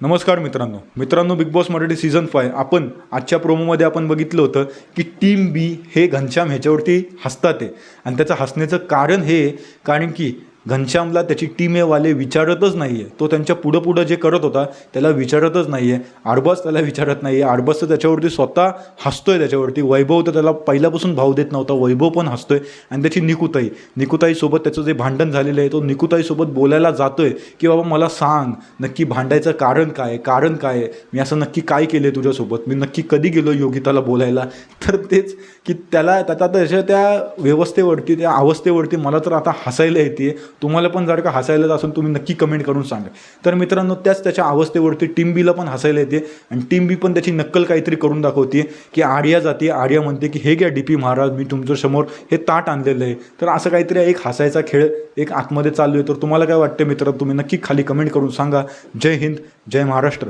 नमस्कार मित्रांनो. मित्रांनो big boss Marathi season five आपण आजच्या प्रोमोमध्ये आपण बघितलं होतं की टीम बी हे घनश्याम ह्याच्यावरती हसतात आहे. आणि त्याचं हसण्याचं कारण हे आहे, कारण की घनश्यामला त्याची टीमेवाले विचारतच नाही आहे तो त्यांच्या पुढं पुढं जे करत होता त्याला विचारतच नाही आहे आरबाज त्याला विचारत नाही आहे आरबाज तर त्याच्यावरती स्वतः हसतोय त्याच्यावरती. वैभव तर त्याला पहिल्यापासून भाव देत नव्हता. वैभव पण हसतोय. आणि त्याची निकुताई. निकुताईसोबत त्याचं जे भांडण झालेलं आहे तो निकुताईसोबत बोलायला जातोय की बाबा मला सांग नक्की भांडायचं कारण काय आहे? कारण काय आहे? मी असं नक्की काय केलं आहे तुझ्यासोबत? मी नक्की कधी गेलो योगिताला बोलायला? तर तेच की त्याला त्याचा त्याच्या त्या व्यवस्थेवरती त्या अवस्थेवरती मला तर आता हसायला येते तुम्हाला पण जर का हसायला असेल तुम्ही नक्की कमेंट करून सांगा. तर मित्रांनो त्याच त्याच्या अवस्थेवरती टीम बीला पण हसायला येते. आणि टीम बी पण त्याची नक्कल काहीतरी करून दाखवते की आर्या जाते. आर्या म्हणते की हे घ्या डी पी महाराज मी तुमच्यासमोर हे ताट आणलेलं आहे. तर असं काहीतरी एक हसायचा खेळ एक आतमध्ये चालू आहे. तर तुम्हाला काय वाटतं मित्र तुम्ही नक्की खाली कमेंट करून सांगा. जय हिंद जय महाराष्ट्र.